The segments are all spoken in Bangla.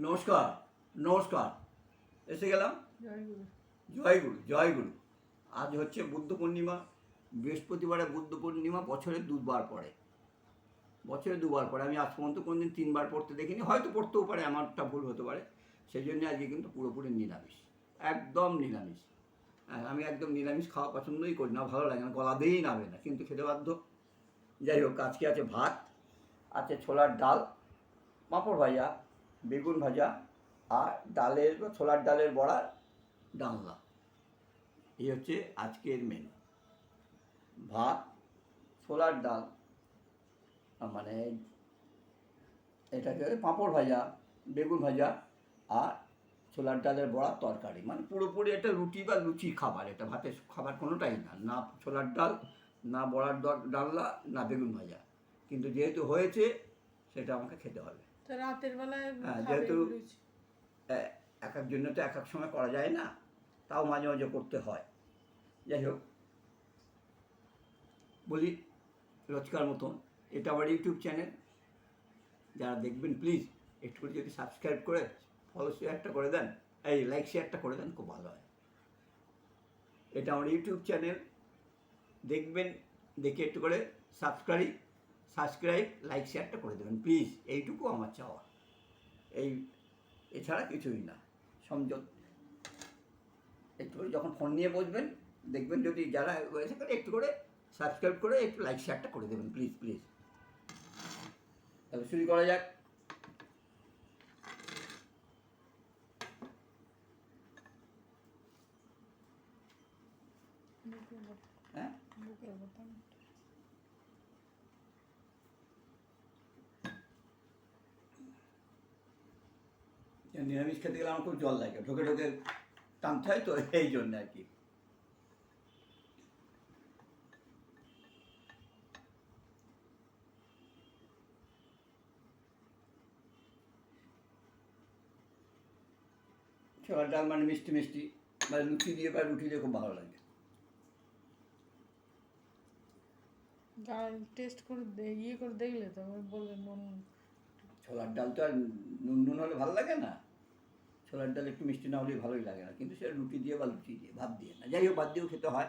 নমস্কার নমস্কার। এসে গেলাম? জয়গুরু। জয়গুরু জয়গুরু। আজ হচ্ছে বুদ্ধ পূর্ণিমা বৃহস্পতিবারে বুদ্ধ পূর্ণিমা বছরে দুবার পড়ে। বছরে দুবার পড়ে। আমি আজ পর্যন্ত কোনদিন তিনবার পড়তে দেখিনি। হয়তো পড়তেও পারে আমারটা ভুল হতে পারে। সেই জন্য আজকে কিন্তু পুরোপুরি নিরামিষ। একদম নিরামিষ। হ্যাঁ, আমি একদম নিরামিষ খাওয়া পছন্দই করি না ভালো লাগে না গলা দিয়েই নামে না কিন্তু খেতে বাধ্য। যাই হোক আজকে আছে ভাত আছে ছোলার ডাল পাঁপড় ভাজা বেগুন ভাজা আর ডালের বা ছোলার ডালের বড়ার ডালনা এই হচ্ছে আজকের মেনু ভাত, ছোলার ডাল মানে এটাকে পাঁপড় ভাজা, বেগুন ভাজা আর ছোলার ডালের বড়া তরকারি। মানে পুরোপুরি এটা রুটি বা লুচি খাবার, এটা ভাতের খাবার কোনোটাই না। না ছোলার ডাল, না বড়ার ডালনা না বেগুন ভাজা। কিন্তু যেহেতু হয়েছে, সেটা আমাকে খেতে হবে। তো রাতের বেলায় হ্যাঁ, যেহেতু- এক এক জন্য তো এক এক সময় করা যায় না তাও মাঝে মাঝে করতে হয়। যাই হোক বলি রোজকার মতন এটা আমার ইউটিউব চ্যানেল। যারা দেখবেন প্লিজ একটু করে যদি সাবস্ক্রাইব করে ফলো শেয়ারটা করে দেন। এই লাইক শেয়ারটা করে দেন খুব ভালো হয়। এটা আমার ইউটিউব চ্যানেল। দেখবেন দেখে একটু করে সাবস্ক্রাইব সাবস্ক্রাইব লাইক শেয়ারটা করে দেবেন প্লিজ এইটুকু আমার চাওয়া। এই এছাড়া কিছুই না। সংযোগ একটু করে যখন ফোন নিয়ে বসবেন দেখবেন যদি যারা হয়েছে করে একটু করে সাবস্ক্রাইব করে একটু লাইক শেয়ারটা করে দেবেন প্লিজ প্লিজ তাহলে শুরু করা যাক। হ্যাঁ? নিরামিষ খেতে গেলে আমার খুব জল লাগে ঢোকে ঢোকে টানতে হয় তো এই জন্য আর কি। ছোলার ডাল মানে মিষ্টি মিষ্টি বা লুচি দিয়ে বা রুটি দিয়ে খুব ভালো লাগে। ডাল টেস্ট করে ইয়ে করে দেখলে তো নুন। ছোলার ডাল তো আর নুন নুন হলে ভালো লাগে না? ছোলার ডাল একটু মিষ্টি না হলেই ভালোই লাগে না। কিন্তু সেটা রুটি দিয়ে বা লুচি দিয়ে, ভাত দিয়ে না। যাই হোক ভাত দিয়েও খেতে হয়।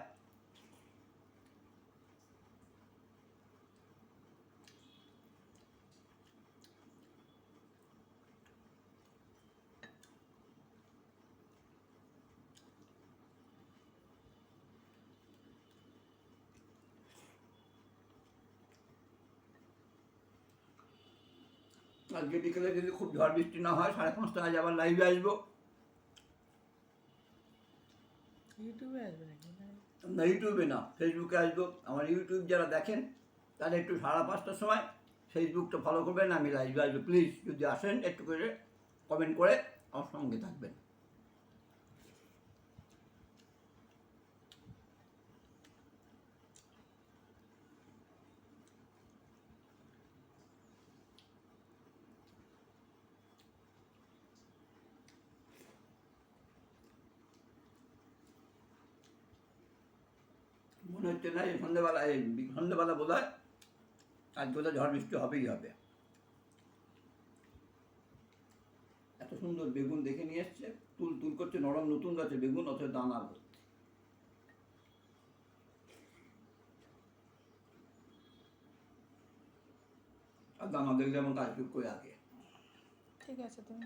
আজকে বিকেলে যদি খুব ঝড় বৃষ্টি না হয় সাড়ে পাঁচটা আজ আবার লাইভে আসব। ইউটিউবে আসবে না? না ইউটিউবে না ফেসবুকে আসব। আমার ইউটিউব যারা দেখেন তাহলে একটু সাড়ে পাঁচটার সময় ফেসবুকটা ফলো করবেন আমি লাইভে আসব। প্লিজ যদি আসেন একটু করে কমেন্ট করে আমার সঙ্গে থাকবেন মনে হচ্ছে না এই সন্ধ্যেবেলা এই সন্ধ্যেবেলা বোধ হয় আজ বোধ ঝড় বৃষ্টি হবেই হবে। এত সুন্দর বেগুন দেখে নিয়ে এসছে, তুল তুল করছে নরম নতুন গাছে বেগুন, অথচ দানা ভর্তি আর দানা দেখলে এমন কাজ করে আগে। ঠিক আছে, তুমি